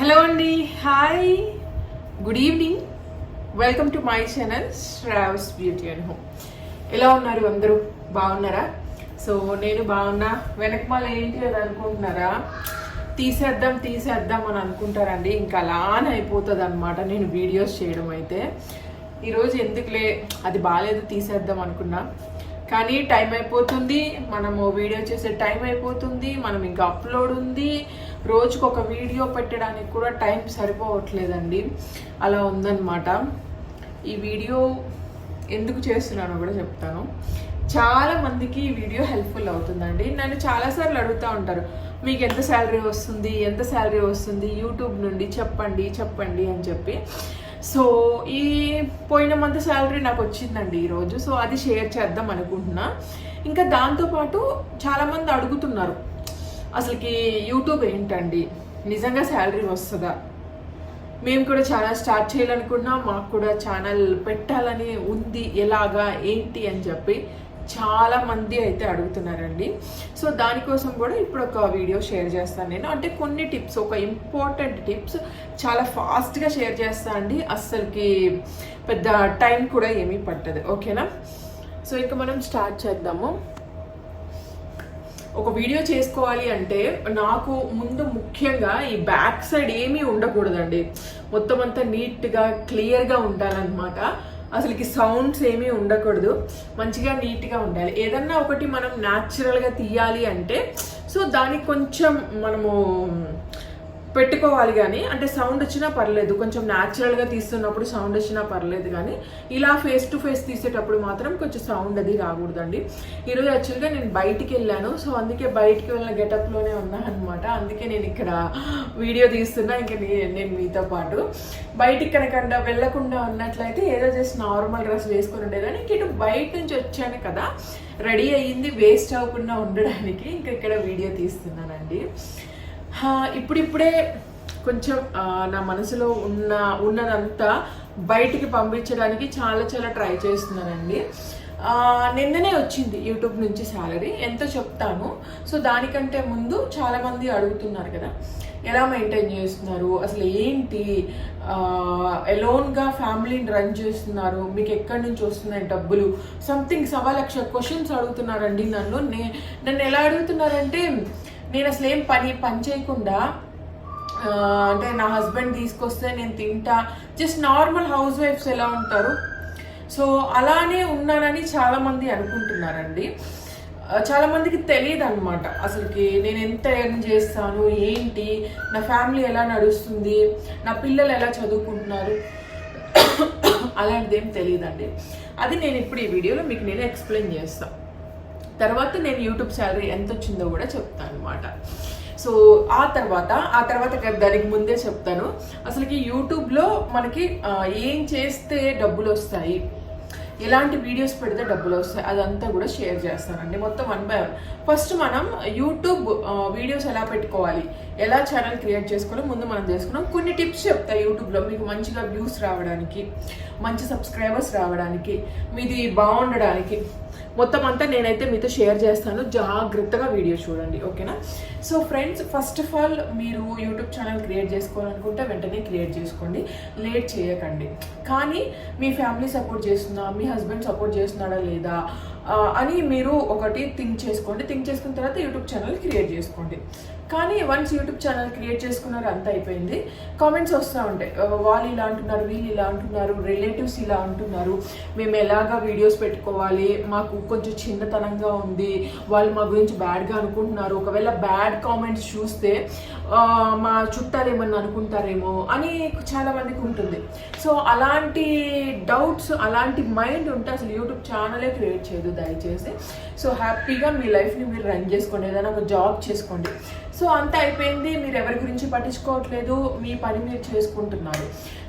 Hello అండి hi good evening welcome to my channel Shravas beauty and home ఎలా ఉన్నారు అందరూ? బాగున్నారా? సో నేను బాగున్నా. వెనకమాల ఏంటి అని అనుకుంటున్నారా? తీసేద్దాం తీసేద్దాం అని అనుకుంటారండి. ఇంకా అలానే అయిపోతుంది అనమాట నేను వీడియోస్ చేయడం అయితే. ఈరోజు ఎందుకులే? అది బాగాలేదు తీసేద్దాం అనుకున్నా. కానీ టైం అయిపోతుంది. మనము వీడియో చేసే టైం అయిపోతుంది. మనం ఇంకా అప్లోడ్ ఉంది. రోజుకు ఒక వీడియో పెట్టడానికి కూడా టైం సరిపోవట్లేదండి. అలా ఉందన్నమాట. ఈ వీడియో ఎందుకు చేస్తున్నానో కూడా చెప్తాను. చాలా మందికి ఈ వీడియో హెల్ప్ఫుల్ అవుతుందండి. నన్ను చాలాసార్లు అడుగుతూ ఉంటారు మీకు ఎంత శాలరీ వస్తుంది? ఎంత శాలరీ వస్తుంది? యూట్యూబ్ నుండి చెప్పండి చెప్పండి అని చెప్పి. సో ఈ పోయిన మంత్ శాలరీ నాకు వచ్చిందండి ఈరోజు. సో అది షేర్ చేద్దాం అనుకుంటున్నా. ఇంకా దాంతోపాటు చాలామంది అడుగుతున్నారు అసలుకి యూట్యూబ్ ఏంటండి? నిజంగా శాలరీ వస్తుందా? మేము కూడా చాలా స్టార్ట్ చేయాలనుకున్నాం మాకు కూడా ఛానల్ పెట్టాలని ఉంది ఎలాగా ఏంటి అని చెప్పి చాలా మంది అయితే అడుగుతున్నారండి. సో దానికోసం కూడా ఇప్పుడు ఒక వీడియో షేర్ చేస్తాను నేను. అంటే కొన్ని టిప్స్ ఒక ఇంపార్టెంట్ టిప్స్ చాలా ఫాస్ట్గా షేర్ చేస్తా అండి. అస్సలకి పెద్ద టైం కూడా ఏమీ పట్టదు. ఓకేనా? సో ఇక మనం స్టార్ట్ చేద్దాము. ఒక వీడియో చేసుకోవాలి అంటే నాకు ముందు ముఖ్యంగా ఈ బ్యాక్ సైడ్ ఏమీ ఉండకూడదండి. మొత్తం అంతా నీట్గా క్లియర్గా ఉండాలన్నమాట. అసలుకి సౌండ్స్ ఏమీ ఉండకూడదు. మంచిగా నీట్గా ఉండాలి. ఏదన్నా ఒకటి మనం న్యాచురల్గా తీయాలి అంటే సో దానికి కొంచెం మనము పెట్టుకోవాలి కానీ అంటే సౌండ్ వచ్చినా పర్లేదు. కొంచెం న్యాచురల్గా తీస్తున్నప్పుడు సౌండ్ వచ్చినా పర్లేదు కానీ ఇలా ఫేస్ టు ఫేస్ తీసేటప్పుడు మాత్రం కొంచెం సౌండ్ అది రాకూడదండి. ఈరోజు యాక్చువల్గా నేను బయటికి వెళ్ళాను. సో అందుకే బయటికి వెళ్ళిన గెటప్లోనే ఉన్నా అనమాట అందుకే నేను ఇక్కడ వీడియో తీస్తున్నా ఇంకా నేను మీతో పాటు. బయటికి కనుక వెళ్ళకుండా ఉన్నట్లయితే ఏదో జస్ట్ నార్మల్ డ్రెస్ వేసుకొని ఉండేదాన్ని. ఇంక ఇటు బయట నుంచి వచ్చాను కదా రెడీ అయ్యింది వేస్ట్ అవ్వకుండా ఉండడానికి ఇంకా ఇక్కడ వీడియో తీస్తున్నానండి. అండి ఇప్పుడిప్పుడే కొంచెం నా మనసులో ఉన్న ఉన్నదంతా బయటికి పంపించడానికి చాలా చాలా ట్రై చేస్తున్నానండి. నిన్ననే వచ్చింది యూట్యూబ్ నుంచి శాలరీ ఎంత చెప్తాను. సో దానికంటే ముందు చాలామంది అడుగుతున్నారు కదా ఎలా మెయింటైన్ చేస్తున్నారు? అసలు ఏంటి? ఎలోన్గా ఫ్యామిలీని రన్ చేస్తున్నారు? మీకు ఎక్కడి నుంచి వస్తున్నాయి డబ్బులు? సంథింగ్ సవా లక్ష క్వశ్చన్స్ అడుగుతున్నారండి నన్ను. నే నన్ను ఎలా అడుగుతున్నారంటే నేను అసలు ఏం పని పని చేయకుండా అంటే నా హస్బెండ్ తీసుకొస్తే నేను తింటా. జస్ట్ నార్మల్ హౌస్ వైఫ్స్ ఎలా ఉంటారు? సో అలానే ఉన్నానని చాలామంది అనుకుంటున్నారండి. చాలామందికి తెలియదు అనమాట అసలుకి నేను ఎంత ఎర్న్ చేస్తాను ఏంటి నా ఫ్యామిలీ ఎలా నడుస్తుంది నా పిల్లలు ఎలా చదువుకుంటున్నారు అలాంటిది ఏం తెలియదండి. అది నేను ఇప్పుడు ఈ వీడియోలో మీకు నేను ఎక్స్ప్లెయిన్ చేస్తాను తర్వాత నేను యూట్యూబ్ శాలరీ ఎంత వచ్చిందో కూడా చెప్తాను అనమాట సో ఆ తర్వాత ఆ తర్వాత దానికి ముందే చెప్తాను. అసలుకి యూట్యూబ్లో మనకి ఏం చేస్తే డబ్బులు వస్తాయి ఎలాంటి వీడియోస్ పెడితే డబ్బులు వస్తాయి అదంతా కూడా షేర్ చేస్తానండి మొత్తం వన్ బై వన్. ఫస్ట్ మనం యూట్యూబ్ వీడియోస్ ఎలా పెట్టుకోవాలి? ఎలా ఛానల్ క్రియేట్ చేసుకోవాలో ముందు మనం చేసుకున్నాం. కొన్ని టిప్స్ చెప్తా యూట్యూబ్లో మీకు మంచిగా వ్యూస్ రావడానికి మంచి సబ్స్క్రైబర్స్ రావడానికి మీది బాగుండడానికి. మొత్తం అంతా నేనైతే మీతో షేర్ చేస్తాను. జాగ్రత్తగా వీడియో చూడండి. ఓకేనా so friends first of all మీరు యూట్యూబ్ ఛానల్ క్రియేట్ చేసుకోవాలనుకుంటే వెంటనే క్రియేట్ చేసుకోండి. లేట్ చేయకండి. కానీ మీ ఫ్యామిలీ సపోర్ట్ చేస్తుందా? మీ హస్బెండ్ సపోర్ట్ చేస్తున్నాడా లేదా? అని మీరు ఒకటి థింక్ చేసుకోండి. థింక్ చేసుకున్న తర్వాత యూట్యూబ్ ఛానల్ క్రియేట్ చేసుకోండి. కానీ వన్స్ యూట్యూబ్ ఛానల్ క్రియేట్ చేసుకున్నారు అంత అయిపోయింది. కామెంట్స్ వస్తూ ఉంటాయి. వాళ్ళు ఇలా అంటున్నారు వీళ్ళు ఇలా అంటున్నారు రిలేటివ్స్ ఇలా అంటున్నారు. మేము ఎలాగా వీడియోస్ పెట్టుకోవాలి? మాకు కొంచెం చిన్నతనంగా ఉంది. వాళ్ళు మా గురించి బ్యాడ్గా అనుకుంటున్నారు. ఒకవేళ బ్యాడ్ కామెంట్స్ చూస్తే మా చుట్టాలు ఏమన్నా అనుకుంటారేమో అని చాలా మందికి ఉంటుంది. సో అలాంటి డౌట్స్ అలాంటి మైండ్ ఉంటే అసలు యూట్యూబ్ ఛానలే క్రియేట్ చేయదు దయచేసి. సో హ్యాపీగా మీ లైఫ్ని మీరు రన్ చేసుకోండి. ఏదైనా ఒక జాబ్ చేసుకోండి. సో అంత అయిపోయింది. మీరు ఎవరి గురించి పట్టించుకోవట్లేదు. మీ పని మీరు చేసుకుంటున్నారు.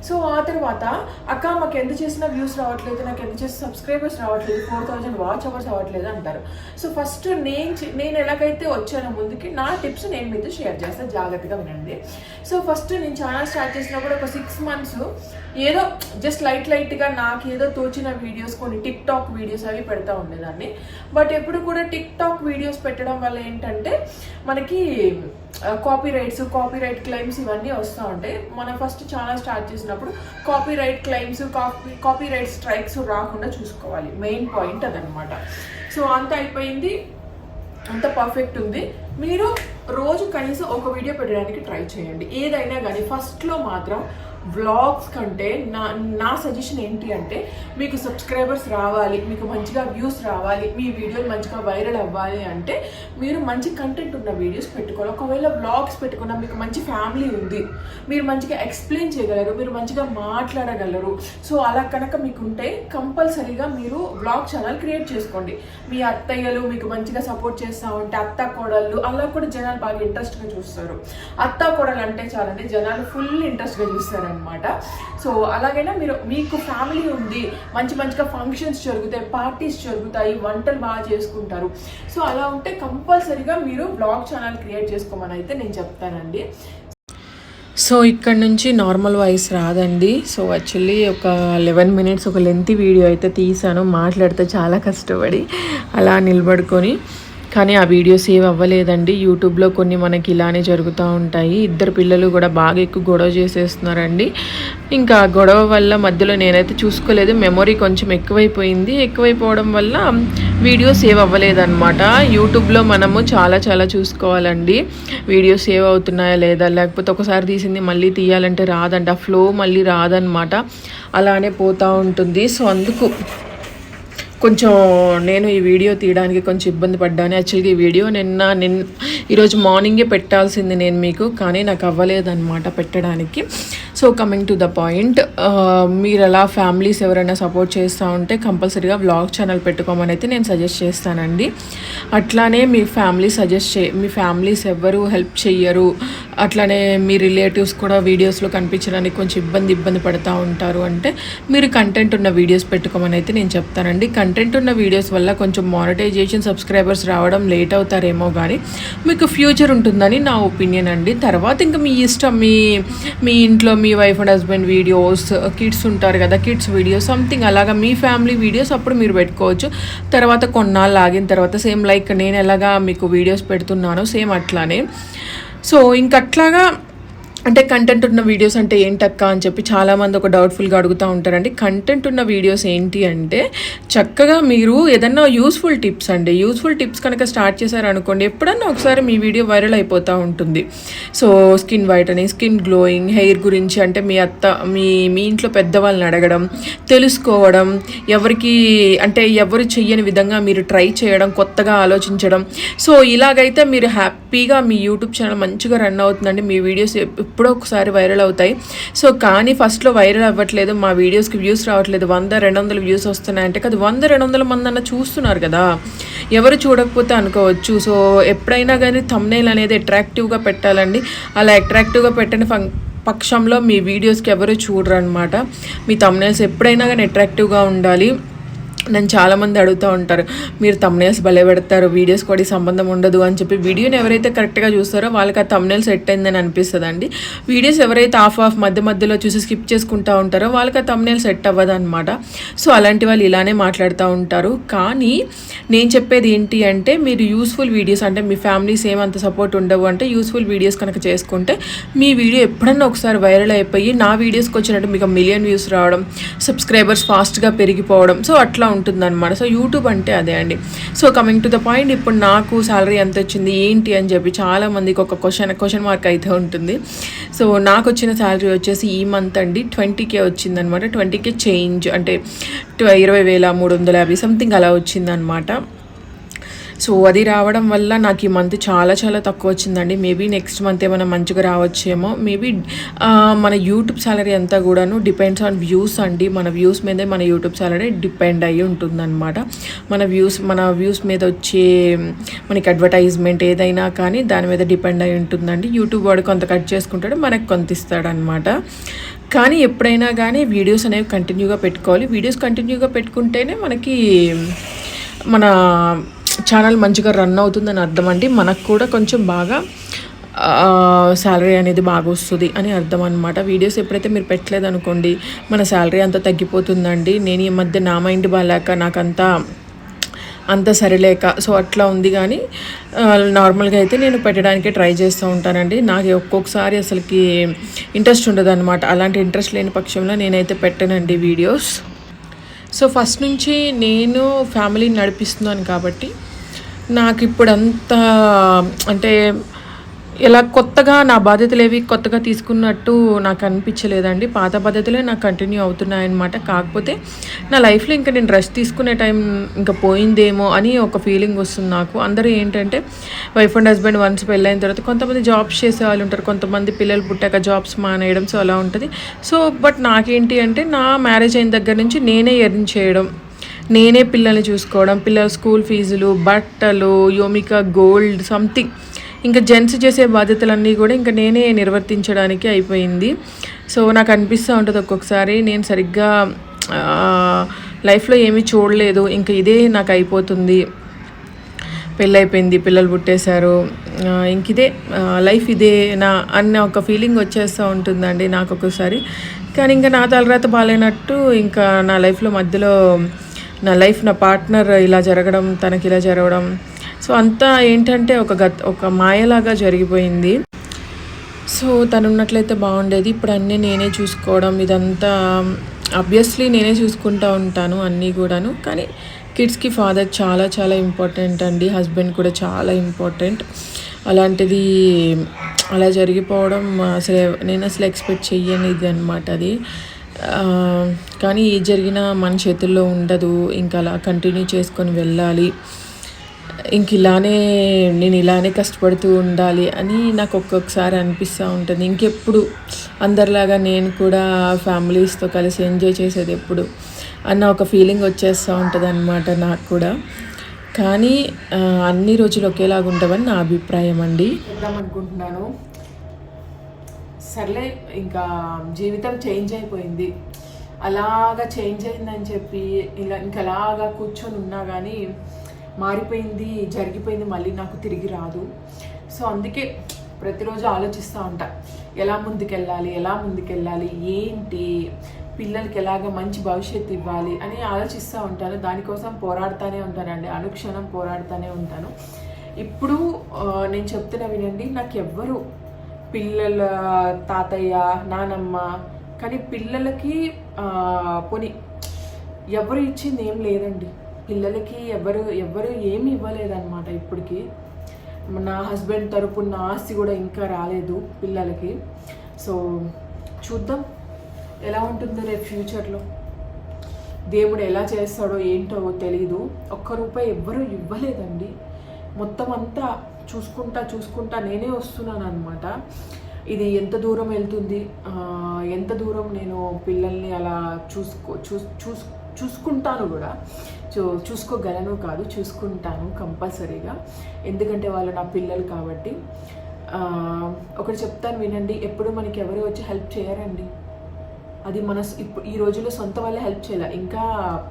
సో ఆ తర్వాత అక్క మాకు ఎంత చేసినా వ్యూస్ రావట్లేదు నాకు ఎంత చేసిన సబ్స్క్రైబర్స్ రావట్లేదు ఫోర్ థౌజండ్ వాచ్ అవర్స్ అవ్వట్లేదు అంటారు. సో ఫస్ట్ నేను నేను ఎలాగైతే వచ్చానో ముందుకి నా టిప్స్ నేను మీతో షేర్ చేస్తాను జాగ్రత్తగా వినండి. సో ఫస్ట్ నేను ఛానల్ స్టార్ట్ చేసినప్పుడు ఒక సిక్స్ మంత్స్ ఏదో జస్ట్ లైట్ లైట్గా నాకు ఏదో తోచిన వీడియోస్ కొన్ని టిక్ టాక్ వీడియోస్ అవి పెడతా ఉండేదాన్ని. బట్ ఎప్పుడు కూడా టిక్ టాక్ వీడియోస్ పెట్టడం వల్ల ఏంటంటే మనకి copyrights copyright claims ఇవన్నీ వస్తూ ఉంటాయి. మనం ఫస్ట్ చాలా స్టార్ట్ చేసినప్పుడు copyright claims copy copyright strikes రాకుండా చూసుకోవాలి. మెయిన్ పాయింట్ అదనమాట సో అంత అయిపోయింది. అంత పర్ఫెక్ట్ ఉంది. మీరు రోజు కనీసం ఒక వీడియో పెట్టడానికి ట్రై చేయండి. ఏదైనా కానీ ఫస్ట్లో మాత్రం వ్లాగ్స్ కంటే నా నా సజెషన్ ఏంటి అంటే మీకు సబ్స్క్రైబర్స్ రావాలి మీకు మంచిగా వ్యూస్ రావాలి మీ వీడియోలు మంచిగా వైరల్ అవ్వాలి అంటే మీరు మంచి కంటెంట్ ఉన్న వీడియోస్ పెట్టుకోవాలి. ఒకవేళ వ్లాగ్స్ పెట్టుకున్నా మీకు మంచి ఫ్యామిలీ ఉంది మీరు మంచిగా ఎక్స్ప్లెయిన్ చేయగలరు మీరు మంచిగా మాట్లాడగలరు. సో అలా కనుక మీకు ఉంటే కంపల్సరీగా మీరు వ్లాగ్ ఛానల్ క్రియేట్ చేసుకోండి. మీ అత్తయ్యలు మీకు మంచిగా సపోర్ట్ చేస్తూ ఉంటే అత్త కోడళ్ళు అలా కూడా జనాలు బాగా ఇంట్రెస్ట్గా చూస్తారు. అత్త కోడలు అంటే చాలండి జనాలు ఫుల్ ఇంట్రెస్ట్గా చూస్తారనమాట సో అలాగైనా మీరు మీకు ఫ్యామిలీ ఉంది మంచి మంచిగా ఫంక్షన్స్ జరుగుతాయి పార్టీస్ జరుగుతాయి వంటలు బాగా చేసుకుంటారు. సో అలా ఉంటే కంపల్సరీగా మీరు బ్లాగ్ ఛానల్ క్రియేట్ చేసుకోమని అయితే నేను చెప్తానండి. సో ఇక్కడ నుంచి నార్మల్ వాయిస్ రాదండి. సో యాక్చువల్లీ ఒక లెవెన్ మినిట్స్ ఒక లెంతీ వీడియో అయితే తీసాను. మాట్లాడితే చాలా కష్టపడి అలా నిలబడుకొని కానీ ఆ వీడియో సేవ్ అవ్వలేదండి. యూట్యూబ్లో కొన్ని మనకి ఇలానే జరుగుతూ ఉంటాయి. ఇద్దరు పిల్లలు కూడా బాగా ఎక్కువ గొడవ చేసేస్తున్నారండి. ఇంకా గొడవ వల్ల మధ్యలో నేనైతే చూసుకోలేదు. మెమొరీ కొంచెం ఎక్కువైపోయింది. ఎక్కువైపోవడం వల్ల వీడియో సేవ్ అవ్వలేదన్నమాట. యూట్యూబ్లో మనము చాలా చాలా చూసుకోవాలండి. వీడియో సేవ్ అవుతున్నాయా లేదా? లేకపోతే ఒకసారి తీసింది మళ్ళీ తీయాలంటే రాదంట ఫ్లో మళ్ళీ రాదనమాట అలానే పోతూ ఉంటుంది. సో అందుకు కొంచెం నేను ఈ వీడియో తీయడానికి కొంచెం ఇబ్బంది పడ్డాను. యాక్చువల్గా ఈ వీడియో నిన్న నిన్న ఈరోజు మార్నింగే పెట్టాల్సింది నేను మీకు కానీ నాకు అవ్వలేదన్నమాట పెట్టడానికి. So coming to the point మీరు అలా ఫ్యామిలీస్ ఎవరైనా సపోర్ట్ చేస్తూ ఉంటే కంపల్సరీగా వ్లాగ్ ఛానల్ పెట్టుకోమని అయితే నేను సజెస్ట్ చేస్తానండి. అట్లానే మీ ఫ్యామిలీ సజెస్ట్ చే మీ ఫ్యామిలీస్ ఎవ్వరు హెల్ప్ చెయ్యరు. అట్లానే మీ రిలేటివ్స్ కూడా వీడియోస్లో కనిపించడానికి కొంచెం ఇబ్బంది ఇబ్బంది పడుతూ ఉంటారు. అంటే మీరు కంటెంట్ ఉన్న వీడియోస్ పెట్టుకోమని అయితే నేను చెప్తానండి. కంటెంట్ కంటెంట్ ఉన్న వీడియోస్ వల్ల కొంచెం మానిటైజేషన్ సబ్స్క్రైబర్స్ రావడం లేట్ అవుతారేమో కానీ మీకు ఫ్యూచర్ ఉంటుందని నా ఒపీనియన్ అండి. తర్వాత ఇంకా మీ ఇష్టం మీ మీ ఇంట్లో మీ wife and husband videos kids ఉంటారు కదా కిడ్స్ వీడియోస్ సంథింగ్ అలాగా మీ ఫ్యామిలీ వీడియోస్ అప్పుడు మీరు పెట్టుకోవచ్చు. తర్వాత కొన్నాళ్ళు ఆగిన తర్వాత సేమ్ లైక్ నేను ఎలాగా మీకు వీడియోస్ పెడుతున్నానో సేమ్ అట్లానే. సో ఇంకట్లాగా అంటే కంటెంట్ ఉన్న వీడియోస్ అంటే ఏంటక్క అని చెప్పి చాలామంది ఒక డౌట్ఫుల్గా అడుగుతూ ఉంటారండి. కంటెంట్ ఉన్న వీడియోస్ ఏంటి అంటే చక్కగా మీరు ఏదన్నా యూస్ఫుల్ టిప్స్ అండి. యూస్ఫుల్ టిప్స్ కనుక స్టార్ట్ చేశారనుకోండి ఎప్పుడన్నా ఒకసారి మీ వీడియో వైరల్ అయిపోతూ ఉంటుంది. సో స్కిన్ వైట్ అని స్కిన్ గ్లోయింగ్ హెయిర్ గురించి అంటే మీ అత్త మీ మీ ఇంట్లో పెద్దవాళ్ళని అడగడం తెలుసుకోవడం ఎవరికి అంటే ఎవరు చెయ్యని విధంగా మీరు ట్రై చేయడం కొత్తగా ఆలోచించడం. సో ఇలాగైతే మీరు హ్యాపీగా మీ యూట్యూబ్ ఛానల్ మంచిగా రన్ అవుతుందండి. మీ వీడియోస్ ఎప్పుడో ఒకసారి వైరల్ అవుతాయి. సో కానీ ఫస్ట్లో వైరల్ అవ్వట్లేదు మా వీడియోస్కి వ్యూస్ రావట్లేదు వంద రెండు వందల వ్యూస్ వస్తున్నాయంటే కదా వంద రెండు వందల మంది అన్న చూస్తున్నారు కదా. ఎవరు చూడకపోతే అనుకోవచ్చు. సో ఎప్పుడైనా కానీ తమ్నేల్ అనేది అట్రాక్టివ్గా పెట్టాలండి. అలా అట్రాక్టివ్గా పెట్టని ఫం పక్షంలో మీ వీడియోస్కి ఎవరు చూడరు అనమాట మీ తమ్నేల్స్ ఎప్పుడైనా కానీ అట్రాక్టివ్గా ఉండాలి. నన్ను చాలామంది అడుగుతూ ఉంటారు మీరు తమ్నేల్స్ భలే పెడతారు వీడియోస్ కూడా ఈ సంబంధం ఉండదు అని చెప్పి వీడియోని ఎవరైతే కరెక్ట్గా చూస్తారో వాళ్ళకి ఆ తమ్నేల్ సెట్ అయిందని అనిపిస్తుంది అండి వీడియోస్ ఎవరైతే ఆఫ్ ఆఫ్ మధ్య మధ్యలో చూసి స్కిప్ చేసుకుంటూ ఉంటారో వాళ్ళకి ఆ తమ్నేల్ సెట్ అవ్వదు అనమాట సో అలాంటి వాళ్ళు ఇలానే మాట్లాడుతూ ఉంటారు. కానీ నేను చెప్పేది ఏంటి అంటే మీరు యూస్ఫుల్ వీడియోస్ అంటే మీ ఫ్యామిలీస్ ఏమంత సపోర్ట్ ఉండవు అంటే యూస్ఫుల్ వీడియోస్ కనుక చేసుకుంటే మీ వీడియో ఎప్పుడన్నా ఒకసారి వైరల్ అయిపోయి నా వీడియోస్కి వచ్చినట్టు మీకు మిలియన్ వ్యూస్ రావడం సబ్స్క్రైబర్స్ ఫాస్ట్గా పెరిగిపోవడం సో అట్లా ఉంటుందన్నమాట. సో యూట్యూబ్ అంటే అదే అండి. So coming to the point ఇప్పుడు నాకు శాలరీ ఎంత వచ్చింది ఏంటి అని చెప్పి చాలామందికి ఒక క్వశ్చన్ క్వశ్చన్ మార్క్ అయితే ఉంటుంది. సో నాకు వచ్చిన శాలరీ వచ్చేసి ఈ మంత్ అండి ట్వంటీకే వచ్చిందనమాట ట్వంటీకే చేంజ్ అంటే ఇరవై వేల మూడు వందల యాభై సంథింగ్ అలా వచ్చిందనమాట సో అది రావడం వల్ల నాకు ఈ మంత్ చాలా చాలా తక్కువ వచ్చిందండి. మేబీ నెక్స్ట్ మంత్ ఏమైనా మంచిగా రావచ్చేమో. మేబీ మన యూట్యూబ్ సాలరీ అంతా కూడాను డిపెండ్స్ ఆన్ వ్యూస్ అండి. మన వ్యూస్ మీదే మన యూట్యూబ్ సాలరీ డిపెండ్ అయ్యి ఉంటుందన్నమాట. మన వ్యూస్ మన వ్యూస్ మీద వచ్చే మనకి అడ్వర్టైజ్మెంట్ ఏదైనా కానీ దాని మీద డిపెండ్ అయి ఉంటుందండి. యూట్యూబ్ వాడు కొంత కట్ చేసుకుంటాడు మనకు కొంత ఇస్తాడనమాట కానీ ఎప్పుడైనా కానీ వీడియోస్ అనేవి కంటిన్యూగా పెట్టుకోవాలి. వీడియోస్ కంటిన్యూగా పెట్టుకుంటేనే మనకి మన ఛానల్ మంచిగా రన్ అవుతుందని అర్థం అండి. మనకు కూడా కొంచెం బాగా శాలరీ అనేది బాగా వస్తుంది అని అర్థం అనమాట వీడియోస్ ఎప్పుడైతే మీరు పెట్టలేదు అనుకోండి మన శాలరీ అంతా తగ్గిపోతుందండి. నేను ఈ మధ్య నా మైండ్ బాగాలేక నాకంతా అంత సరిలేక సో అట్లా ఉంది కానీ నార్మల్గా అయితే నేను పెట్టడానికి ట్రై చేస్తూ ఉంటానండి. నాకు ఒక్కొక్కసారి అసలుకి ఇంట్రెస్ట్ ఉండదు అలాంటి ఇంట్రెస్ట్ లేని పక్షంలో నేనైతే పెట్టానండి వీడియోస్ సో ఫస్ట్ నుంచి నేను ఫ్యామిలీని నడిపిస్తున్నాను కాబట్టి నాకు ఇప్పుడు అంత అంటే ఇలా కొత్తగా నా బాధ్యతలు ఏవి కొత్తగా తీసుకున్నట్టు నాకు అనిపించలేదండి. పాత బాధ్యతలే నాకు కంటిన్యూ అవుతున్నాయన్నమాట. కాకపోతే నా లైఫ్లో ఇంకా నేను రెస్ట్ తీసుకునే టైం ఇంకా పోయిందేమో అని ఒక ఫీలింగ్ వస్తుంది నాకు. అందరూ ఏంటంటే వైఫ్ అండ్ హస్బెండ్ వన్స్ పెళ్ళైన తర్వాత కొంతమంది జాబ్స్ చేసే వాళ్ళు ఉంటారు. కొంతమంది పిల్లలు పుట్టాక జాబ్స్ మానేయడం సో అలా ఉంటుంది. సో బట్ నాకేంటి అంటే నా మ్యారేజ్ అయిన దగ్గర నుంచి నేనే ఎర్న్ చేయడం నేనే పిల్లల్ని చూసుకోవడం పిల్లల స్కూల్ ఫీజులు బట్టలు యోమిక గోల్డ్ సంథింగ్ ఇంకా జెంట్స్ చేసే బాధ్యతలన్నీ కూడా ఇంకా నేనే నిర్వర్తించడానికి అయిపోయింది. సో నాకు అనిపిస్తూ ఉంటుంది ఒక్కొక్కసారి నేను సరిగ్గా లైఫ్లో ఏమీ చూడలేదు. ఇంకా ఇదే నాకు అయిపోతుంది. పెళ్ళైపోయింది పిల్లలు పుట్టేశారు. ఇంక ఇదే లైఫ్ ఇదే నా అన్న ఒక ఫీలింగ్ వచ్చేస్తూ ఉంటుందండి నాకు ఒక్కొక్కసారి కానీ ఇంకా నా తలరాత బాగాలేనట్టు ఇంకా నా లైఫ్లో మధ్యలో నా లైఫ్ నా పార్ట్నర్ ఇలా జరగడం తనకి ఇలా జరగడం సో అంతా ఏంటంటే ఒక గత ఒక మాయలాగా జరిగిపోయింది. సో తను ఉన్నట్లయితే బాగుండేది. ఇప్పుడు అన్నీ నేనే చూసుకోవడం ఇదంతా అబ్వియస్లీ నేనే చూసుకుంటూ ఉంటాను అన్నీ కూడాను. కానీ కిడ్స్కి ఫాదర్ చాలా చాలా ఇంపార్టెంట్ అండి. హస్బెండ్ కూడా చాలా ఇంపార్టెంట్. అలాంటిది అలా జరిగిపోవడం అసలు నేను అసలు ఎక్స్పెక్ట్ చెయ్యనిది అనమాట అది. కానీ ఏది జరిగినా మన చేతుల్లో ఉండదు. ఇంకా అలా కంటిన్యూ చేసుకొని వెళ్ళాలి. ఇంక ఇలానే నేను ఇలానే కష్టపడుతూ ఉండాలి అని నాకు ఒక్కొక్కసారి అనిపిస్తూ ఉంటుంది. ఇంకెప్పుడు అందరిలాగా నేను కూడా ఫ్యామిలీస్తో కలిసి ఎంజాయ్ చేసేది ఎప్పుడు అన్న ఒక ఫీలింగ్ వచ్చేస్తూ ఉంటుంది అనమాట నాకు కూడా. కానీ అన్ని రోజులు ఒకేలాగా ఉంటామని నా అభిప్రాయం అండి. అనుకుంటున్నాను. సర్లే ఇంకా జీవితం చేంజ్ అయిపోయింది. అలాగా చేంజ్ అయిందని చెప్పి ఇలా ఇంకా అలాగా కూర్చొని ఉన్నా కానీ మారిపోయింది జరిగిపోయింది మళ్ళీ నాకు తిరిగి రాదు. సో అందుకే ప్రతిరోజు ఆలోచిస్తూ ఉంటా ఎలా ముందుకెళ్ళాలి ఎలా ముందుకెళ్ళాలి ఏంటి పిల్లలకి ఎలాగ మంచి భవిష్యత్తు ఇవ్వాలి అని ఆలోచిస్తూ ఉంటాను. దానికోసం పోరాడుతూనే ఉంటానండి అనుక్షణం పోరాడుతూనే ఉంటాను. ఇప్పుడు నేను చెప్తున్నా వినండి నాకు ఎవ్వరు పిల్లల తాతయ్య నానమ్మ కానీ పిల్లలకి పోని పోనీ ఎవరు ఇచ్చింది ఏం లేదండి. పిల్లలకి ఎవరు ఎవరు ఏమి ఇవ్వలేదన్నమాట ఇప్పటికి. నా హస్బెండ్ తరపున ఆస్తి కూడా ఇంకా రాలేదు పిల్లలకి. సో చూద్దాం ఎలా ఉంటుందో రేపు ఫ్యూచర్లో. దేవుడు ఎలా చేస్తాడో ఏంటో తెలీదు. ఒక్క రూపాయి ఎవ్వరూ ఇవ్వలేదండి. మొత్తం అంతా చూసుకుంటా చూసుకుంటా నేనే వస్తున్నాను అనమాట ఇది ఎంత దూరం వెళ్తుంది? ఎంత దూరం నేను పిల్లల్ని అలా చూసుకో చూస్ చూస్ చూసుకుంటాను కూడా. చూ చూసుకోగలను కాదు చూసుకుంటాను కంపల్సరీగా. ఎందుకంటే వాళ్ళు నా పిల్లలు కాబట్టి. ఒకటి చెప్తాను వినండి ఎప్పుడు మనకి ఎవరు వచ్చి హెల్ప్ చేయరండి. అది మన ఇప్పుడు ఈ రోజుల్లో సొంత వాళ్ళే హెల్ప్ చేయాలి. ఇంకా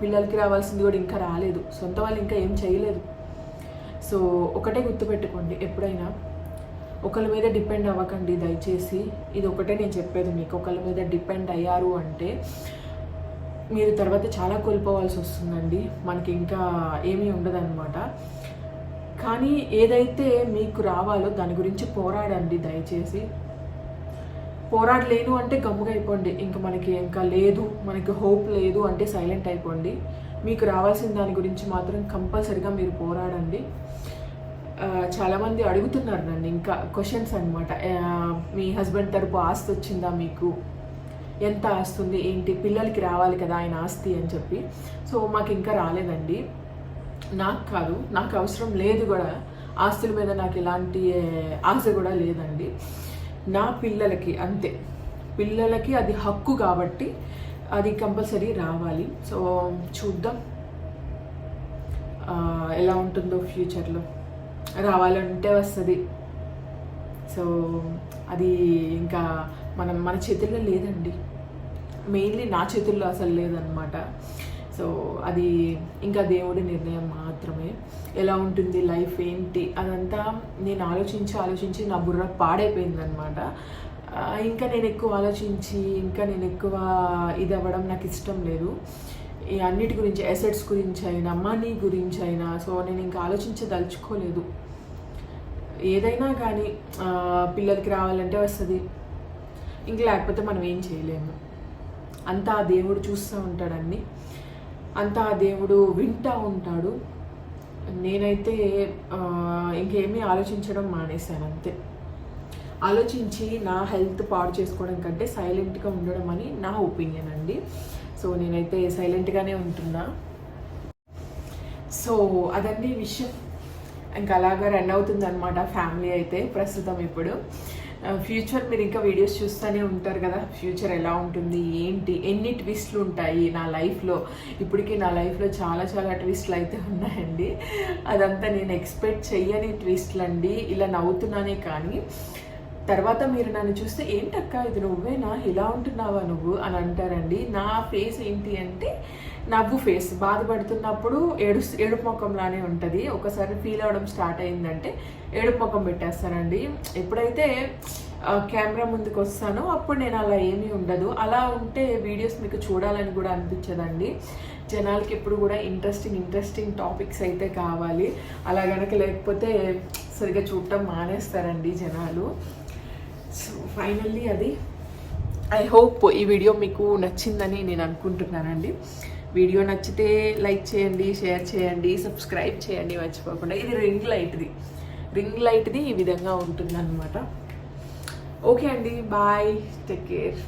పిల్లలకి రావాల్సింది కూడా ఇంకా రాలేదు. సొంత వాళ్ళు ఇంకా ఏం చేయలేదు. సో ఒకటే గుర్తుపెట్టుకోండి ఎప్పుడైనా. ఒకళ్ళ మీద డిపెండ్ అవ్వకండి దయచేసి. ఇది ఒకటే నేను చెప్పేది మీకు. ఒకళ్ళ మీద డిపెండ్ అయ్యారు అంటే మీరు తర్వాత చాలా కోల్పోవాల్సి వస్తుందండి. మనకి ఇంకా ఏమీ ఉండదన్నమాట. కానీ ఏదైతే మీకు రావాలో దాని గురించి పోరాడండి దయచేసి. పోరాడలేను అంటే గమ్ముగా అయిపోండి. ఇంకా మనకి ఇంకా లేదు మనకి హోప్ లేదు అంటే సైలెంట్ అయిపోండి. మీకు రావాల్సిన దాని గురించి మాత్రం కంపల్సరిగా మీరు పోరాడండి. చాలామంది అడుగుతున్నారు నన్ను ఇంకా క్వశ్చన్స్ అనమాట మీ హస్బెండ్ తరపు ఆస్తి వచ్చిందా మీకు? ఎంత ఆస్తుంది ఏంటి పిల్లలకి రావాలి కదా ఆయన ఆస్తి అని చెప్పి. సో మాకు ఇంకా రాలేదండి. నాకు కాదు నాకు అవసరం లేదు కూడా. ఆస్తుల మీద నాకు ఎలాంటి ఆశ కూడా లేదండి. నా పిల్లలకి అంతే. పిల్లలకి అది హక్కు కాబట్టి అది కంపల్సరీ రావాలి. సో చూద్దాం. ఎలా ఉంటుందో ఫ్యూచర్లో. రావాలంటే వస్తుంది. సో అది ఇంకా మనం మన చేతుల్లో లేదండి. మెయిన్లీ నా చేతుల్లో అసలు లేదనమాట సో అది ఇంకా దేవుడి నిర్ణయం మాత్రమే. ఎలా ఉంటుంది లైఫ్ ఏంటి అదంతా నేను ఆలోచించి ఆలోచించి నా బుర్ర పాడైపోయిందనమాట ఇంకా నేను ఎక్కువ ఆలోచించి ఇంకా నేను ఎక్కువ ఇది అవ్వడం నాకు ఇష్టం లేదు. ఈ అన్నిటి గురించి అసెట్స్ గురించి అయినా మనీ గురించి అయినా సో నేను ఇంకా ఆలోచించదలుచుకోలేదు. ఏదైనా కానీ పిల్లలకి రావాలంటే వస్తుంది. ఇంక లేకపోతే మనం ఏం చేయలేము. అంతా ఆ దేవుడు చూస్తూ ఉంటాడన్ని అంతా ఆ దేవుడు వింటూ ఉంటాడు. నేనైతే ఇంకేమీ ఆలోచించడం మానేశాను అంతే. ఆలోచించి నా హెల్త్ పాడు చేసుకోవడం కంటే సైలెంట్గా ఉండడం అని నా ఒపీనియన్ అండి. సో నేనైతే సైలెంట్గానే ఉంటున్నా. సో అదండి విషయం. ఇంకా అలాగా రన్ అవుతుంది అనమాట ఫ్యామిలీ అయితే ప్రస్తుతం ఇప్పుడు. ఫ్యూచర్ మీరు ఇంకా వీడియోస్ చూస్తూనే ఉంటారు కదా. ఫ్యూచర్ ఎలా ఉంటుంది ఏంటి ఎన్ని ట్విస్ట్లు ఉంటాయి నా లైఫ్లో ఇప్పటికీ నా లైఫ్లో చాలా చాలా ట్విస్ట్లు అయితే ఉన్నాయండి. అదంతా నేను ఎక్స్పెక్ట్ చెయ్యని ట్విస్ట్లు అండి. ఇలా నవ్వుతున్నానే కానీ తర్వాత మీరు నన్ను చూస్తే ఏంటక్క ఇది నువ్వేనా? ఇలా ఉంటున్నావా నువ్వు? అని అంటారండి. నా ఫేస్ ఏంటి అంటే నవ్వు ఫేస్ బాధపడుతున్నప్పుడు ఏడు ఏడుపు ముఖంలానే ఉంటుంది. ఒకసారి ఫీల్ అవ్వడం స్టార్ట్ అయిందంటే ఏడుపు ముఖం పెట్టేస్తానండి ఎప్పుడైతే కెమెరా ముందుకు వస్తానో అప్పుడు నేను అలా ఏమీ ఉండదు. అలా ఉంటే వీడియోస్ మీకు చూడాలని కూడా అనిపించదండి. జనాలకి ఎప్పుడు కూడా ఇంట్రెస్టింగ్ ఇంట్రెస్టింగ్ టాపిక్స్ అయితే కావాలి. అలా గనక లేకపోతే సరిగ్గా చూడటం మానేస్తారండి జనాలు. సో ఫైనల్లీ అది. ఐ హోప్ ఈ వీడియో మీకు నచ్చిందని నేను అనుకుంటున్నానండి. వీడియో నచ్చితే లైక్ చేయండి షేర్ చేయండి సబ్స్క్రైబ్ చేయండి మర్చిపోకుండా. ఇది రింగ్ లైట్ది. రింగ్ లైట్ది ఈ విధంగా ఉంటుందన్నమాట. ఓకే అండి బాయ్. Take care.